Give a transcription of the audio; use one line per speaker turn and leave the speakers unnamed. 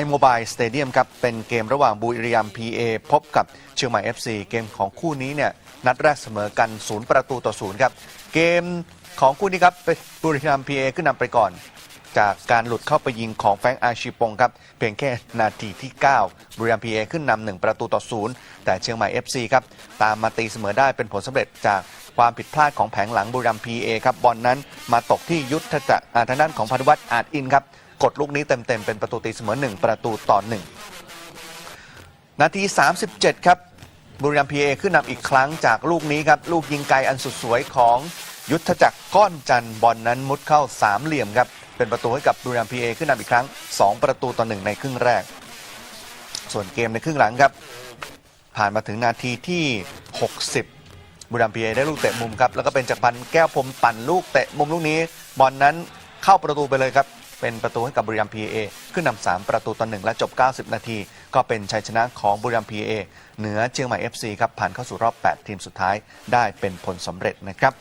iMobile Stadium ครับ เป็นเกมระหว่างบุรีรัมย์ PA พบกับเชียงใหม่ FC เกมของคู่นี้เนี่ย นัดแรกเสมอกัน 0 ประตูต่อ 0 ครับ เกมของคู่นี้ครับบุรีรัมย์ PA ขึ้นนำไปก่อน จากการหลุดเข้าไปยิงของแฟงอาชีปงครับ เพียงแค่นาทีที่ 9 บุรีรัมย์ PA ขึ้นนำหนึ่งประตูต่อ 0 แต่เชียงใหม่ FC ครับตามมาตีเสมอได้เป็นผลสำเร็จจากความผิดพลาดของแผงหลังบุรีรัมย์ PA ครับบอลนั้นมาตกที่ยุทธจักรทางด้านของพานุวัฒน์อาจอินครับ กดลูกนี้เต็มๆ เป็นประตูตีเสมอ 1 ประตูต่อ 1 นาที 37 ครับ บุรีรัมย์พีเอขึ้นนำอีกครั้งจากลูกนี้ครับ ลูกยิงไกลอันสุดสวยของยุทธจักรก้อนจันบอลนั้นมุดเข้าสามเหลี่ยมครับ เป็นประตูให้กับบุรีรัมย์พีเอขึ้นนำอีกครั้ง 2 ประตูต่อ 1 ในครึ่งแรก ส่วนเกมในครึ่งหลังครับ ผ่านมาถึงนาทีที่ 60บุรีรัมย์พีเอได้ลูกเตะมุมครับ แล้วก็เป็นจากรพันธ์แก้วพรมปั่นลูกเตะมุมลูกนี้บอลนั้นเข้าประตูไปเลยครับ เป็นประตูให้กับบุรีรัมย์พีเอขึ้นนำสามประตูต่อหนึ่งและจบ 90 นาที ก็เป็นชัยชนะของบุรีรัมย์พีเอเหนือเชียงใหม่ FC ครับผ่านเข้าสู่รอบ 8 ทีมสุดท้ายได้เป็นผลสำเร็จนะครับ